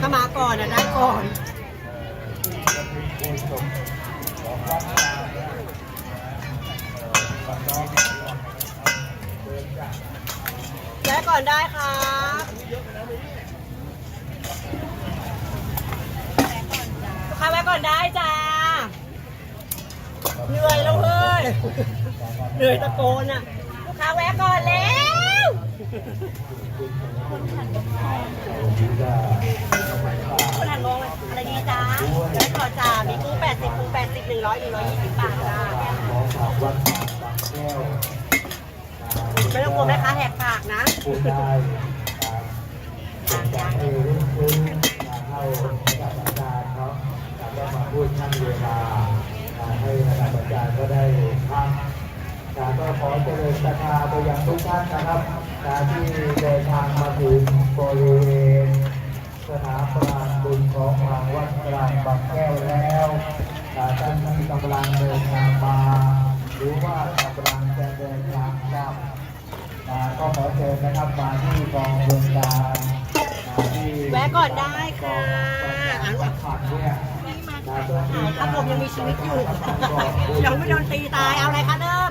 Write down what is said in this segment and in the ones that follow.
ถ้ามาก่อนอะได้ก่อนแย้ก่อนได้ครับลูกค้าแวะก่อนได้จ้า เหนื่อยแล้วเฮ้ย เหนื่อยตะโกนอะลูกค้าแวะก่อนแล้ว คนหันมองเลยอะไรดีจ้าแวะก่อจ้า มีกุ้ง80กุ้ง80 100 120บาทจ้าไม่ต้องกลัวแม่ค้าแหกปากนะพูดได้การให้รุ่งขึ้นเข้าระดับอาจารย์เนาะการได้มาพูดขั้นเวลาให้ระดับอาจารย์ก็ได้พักการก็ขอเจริญศรัทธาไปยังทุกท่านนะครับ การที่เดินทางมาถึงบริเวณสถานประทานบุญของทางวัดกลางบางแก้วแล้วท่านที่กำลังเดินทางมาหรือว่ากำลังจะเดินทางกลับอ่าก็ขอเชิญนะครับมาที่กองบนการอ่าที่แวะก่อนได้ค่ะอ่านวัดผักเนี่ยนะเพื่อที่ถ้าผมยังมีชีวิตอยู่ ยังไม่โดนตีตายเอาอะไรคะเดิม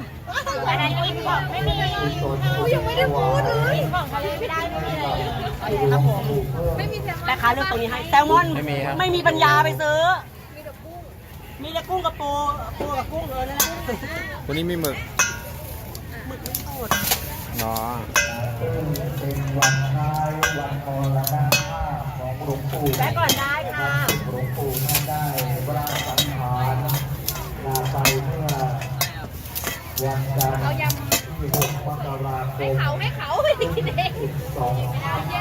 อะไรก็ยัง บอกไม่มียังไม่ได้พูดเลยบอกอะไรไม่ได้ไม่มีอะไรครับผมแม่ค้าเลือกตรงนี้ให้แซลมอนไม่มีครับ ไม่มีปัญญาไปซื้อ มีแต่กุ้งกับปูปูกับกุ้งเออนั่นแหละวันนี้มีหมึกหมึกไม่สดเนาะเป็นวันคล้ายวันมรณภาพของหลวงปู่แวะก่อนได้ค่ะหลวงปู่ท่านได้ระราสังขารลาไปเมื่อ วันจันทร์ที่6มกราคมเขาให้เขาไม่ได้กินเอง12แย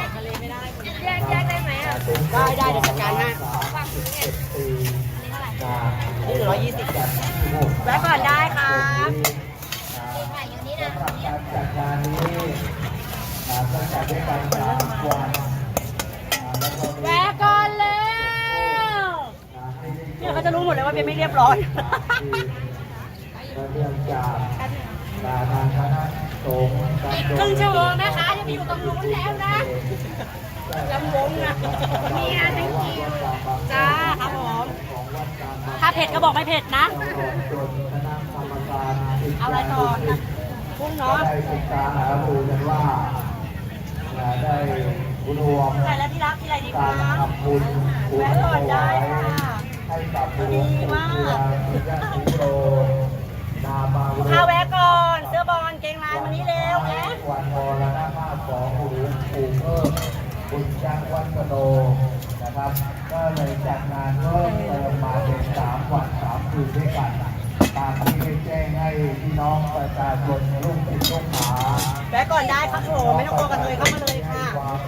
กแยกได้ไหมอะได้ได้เดี๋ยวจัดการให้37ปีนะนี่หนึ่งร้อยยี่สิบจัดที่หกแวะก่อนได้ครับใหม่อย่างนี้สำหนะรับการจัดงานนี้อ่าก็จัดด้วยกันสามวันอ่าแวะก่อนแล้วเนี่ยเขาจะรู้หมดเลยว่าเป็นไม่เรียบร้อย เนื่องจากอ่าทางคณะสงฆ์ตำบลครึ่งชั่วโมงนะคะจะไปอยู่ตรงนู้นแล้วนะลำวงนะนี่ยทั้งคิวจ้าครับผมถ้าเผ็ดก็บอกไม่เผ็ดนะ เอาอะไรต่อนะกุ้งเนาะได้ศึกษาหารือกันว่าอ่าได้รวมใส่แล้วที่รักที่ไรดีคะรทำบุญอุแวะทิศก่อนได้ค่ะให้กับหลวงดีมาก เทียนยะสิโรนามาโร ข้าวแวะก่อน เสื้อบอลเกงลายมานี้เร็วแอะ วันมรณภาพของหลวงปู่เพิ่ม บุญจังวัดสโนนะครับ ก็เลยจัดงานเพิ่มเติมมาเป็นสามวันสามคืนด้วยกันตามที่ได้แจ้งให้พี่น้องประชาชนลูกศิษย์ลูกหาแวะก่อนได้ครับผมไม่ต้องกลัวกันเลยเข้ามาเลยค่ะ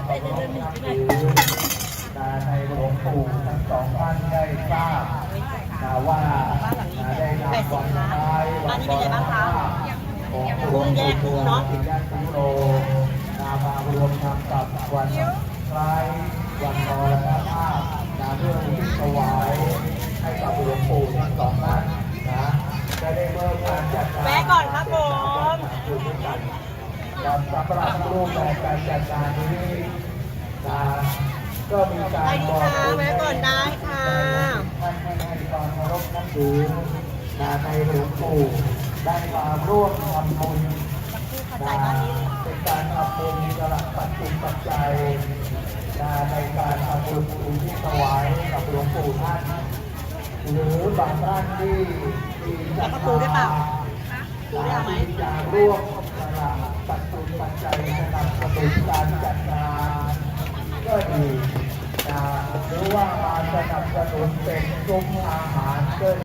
ในเดินหนึ่งที่ไหนในหลวงปู่ทั้งสองท่านได้ทราบนะว่าได้นำวันคล้ายวันมรณภาพของหลวงปู่เทียนยะสิโรนามารวมทำกับวัน คล้ายวันมรณภาพนาเพื่อที่ถวายให้กับหลวงปู่ทั้งสองท่านนะจะได้เริ่มการจัดงานแวะก่อนครับผมครับสำหรับรูปแบบการจัดการนี้นะก็มีการไปดีค่ะแวะก่อนได้ค่ะท่านให้ให้ความเคารพนับถือนะในหลวงปู่ได้มาร่วมทำบุญนะเป็น การทำบุญสลับปัจจุปัจจัยในการทำบุญอุทิศถวายกับหลวงปู่ท่าน หรือบางท่านที่ที่แล้วก็ปูได้เปล่าปูได้ไหมจะร่วมสละปัจจุปัจจัยสนับสนุนการจัดงานก็ดีนะหรือว่ามาสนับสนุนเป็นซุ้มอาหารก็